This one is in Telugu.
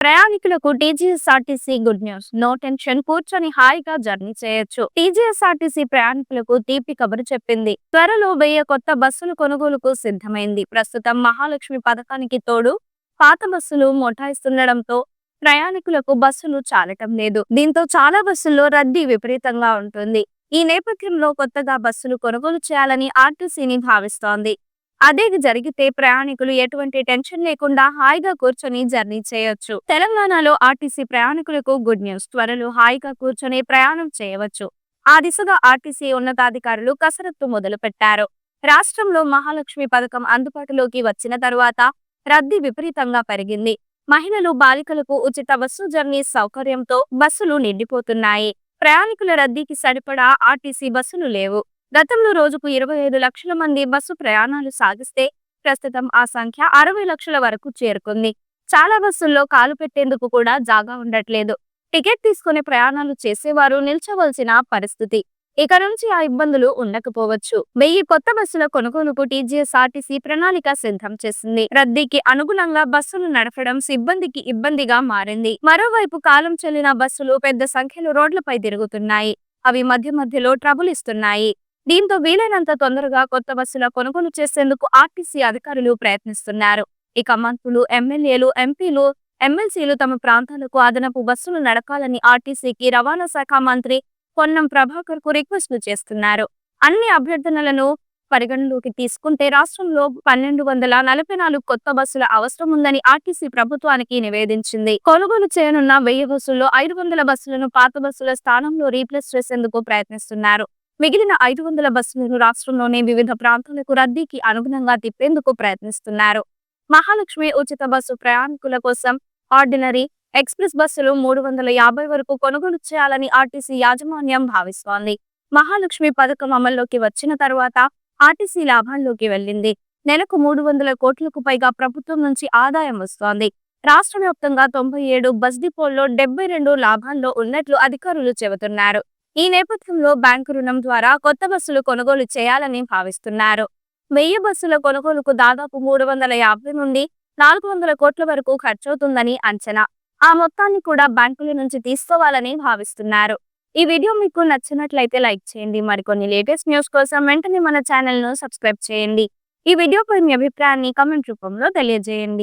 ప్రయాణికులకు TGSRTC good news. No tension కూర్చొని హాయిగా జర్నీ చేయొచ్చు. టీజీఎస్ఆర్టీసీ ప్రయాణికులకు తీపి కబురు చెప్పింది. త్వరలో వెయ్యి కొత్త బస్సులు కొనుగోలుకు సిద్ధమైంది. ప్రస్తుతం మహాలక్ష్మి పథకానికి తోడు పాత బస్సులు మొటాయిస్తుండడంతో ప్రయాణికులకు బస్సులు చాలటం లేదు. దీంతో చాలా బస్సుల్లో రద్దీ విపరీతంగా ఉంటుంది. ఈ నేపథ్యంలో కొత్తగా బస్సులు కొనుగోలు చేయాలని ఆర్టీసీని భావిస్తోంది. అదే జరిగితే ప్రయాణికులు ఎటువంటి టెన్షన్ లేకుండా హాయిగా కూర్చొని జర్నీ చేయొచ్చు. తెలంగాణలో ఆర్టీసీ ప్రయాణికులకు గుడ్ న్యూస్. త్వరలో హాయిగా కూర్చొని ప్రయాణం చేయవచ్చు. ఆ దిశగా ఆర్టీసీ ఉన్నతాధికారులు కసరత్తు మొదలు పెట్టారు రాష్ట్రంలో మహాలక్ష్మి పథకం అందుబాటులోకి వచ్చిన తరువాత రద్దీ విపరీతంగా పెరిగింది. మహిళలు బాలికలకు ఉచిత బస్సు జర్నీ సౌకర్యంతో బస్సులు నిండిపోతున్నాయి. ప్రయాణికుల రద్దీకి సరిపడా ఆర్టీసీ బస్సులు లేవు. గతంలో రోజుకు ఇరవై ఐదు లక్షల మంది బస్సు ప్రయాణాలు సాగిస్తే ప్రస్తుతం ఆ సంఖ్య అరవై లక్షల వరకు చేరుకుంది. చాలా బస్సుల్లో కాలు పెట్టేందుకు కూడా జాగా ఉండట్లేదు. టికెట్ తీసుకుని ప్రయాణాలు చేసేవారు నిల్చవలసిన పరిస్థితి. ఇక నుంచి ఆ ఇబ్బందులు ఉండకపోవచ్చు. వెయ్యి కొత్త బస్సుల కొనుగోలుకు టీజీఎస్ఆర్టీసీ ప్రణాళిక సిద్ధం చేసింది. రద్దీకి అనుగుణంగా బస్సులు నడపడం సిబ్బందికి ఇబ్బందిగా మారింది. మరోవైపు కాలం చెల్లిన బస్సులు పెద్ద సంఖ్యలో రోడ్లపై తిరుగుతున్నాయి. అవి మధ్య మధ్యలో ట్రబుల్ ఇస్తున్నాయి. దీంతో వీలైనంత తొందరగా కొత్త బస్సుల కొనుగోలు చేసేందుకు ఆర్టీసీ అధికారులు ప్రయత్నిస్తున్నారు. ఇక మంత్రులు ఎమ్మెల్యేలు ఎంపీలు ఎమ్మెల్సీలు తమ ప్రాంతాలకు అదనపు బస్సులు నడపాలని ఆర్టీసీకి రవాణా శాఖ మంత్రి పొన్నం ప్రభాకర్కు రిక్వెస్ట్లు చేస్తున్నారు. అన్ని అభ్యర్థనలను పరిగణలోకి తీసుకుంటే రాష్ట్రంలో పన్నెండు వందల నలభై నాలుగు కొత్త బస్సుల అవసరం ఉందని ఆర్టీసీ ప్రభుత్వానికి నివేదించింది. కొనుగోలు చేయనున్న వెయ్యి బస్సుల్లో ఐదు వందల బస్సులను పాత బస్సుల స్థానంలో రీప్లేస్ చేసేందుకు ప్రయత్నిస్తున్నారు. మిగిలిన ఐదు వందల బస్సులను రాష్ట్రంలోని వివిధ ప్రాంతాలకు రద్దీకి అనుగుణంగా తిప్పేందుకు ప్రయత్నిస్తున్నారు. మహాలక్ష్మి ఉచిత బస్సు ప్రయాణికుల కోసం ఆర్డినరీ ఎక్స్ప్రెస్ బస్సులు మూడు వందల యాభై వరకు కొనుగోలు చేయాలని ఆర్టీసీ యాజమాన్యం భావిస్తోంది. మహాలక్ష్మి పథకం అమల్లోకి వచ్చిన తర్వాత ఆర్టీసీ లాభాల్లోకి వెళ్ళింది. నెలకు మూడు వందల కోట్లకు పైగా ప్రభుత్వం నుంచి ఆదాయం వస్తోంది. రాష్ట్ర వ్యాప్తంగా తొంభై ఏడు బస్ డిపోల్లో డెబ్బై రెండు లాభాల్లో ఉన్నట్లు అధికారులు చెబుతున్నారు. ఈ నేపథ్యంలో బ్యాంకు రుణం ద్వారా కొత్త బస్సులు కొనుగోలు చేయాలని భావిస్తున్నారు. వెయ్యి బస్సుల కొనుగోలుకు దాదాపు మూడు వందల యాభై నుండి నాలుగు వందల కోట్ల వరకు ఖర్చవుతుందని అంచనా. ఆ మొత్తాన్ని కూడా బ్యాంకుల నుంచి తీసుకోవాలని భావిస్తున్నారు. ఈ వీడియో మీకు నచ్చినట్లయితే లైక్ చేయండి. మరికొన్ని లేటెస్ట్ న్యూస్ కోసం వెంటనే మన ఛానల్ను సబ్స్క్రైబ్ చేయండి. ఈ వీడియోపై మీ అభిప్రాయాన్ని కమెంట్ రూపంలో తెలియజేయండి.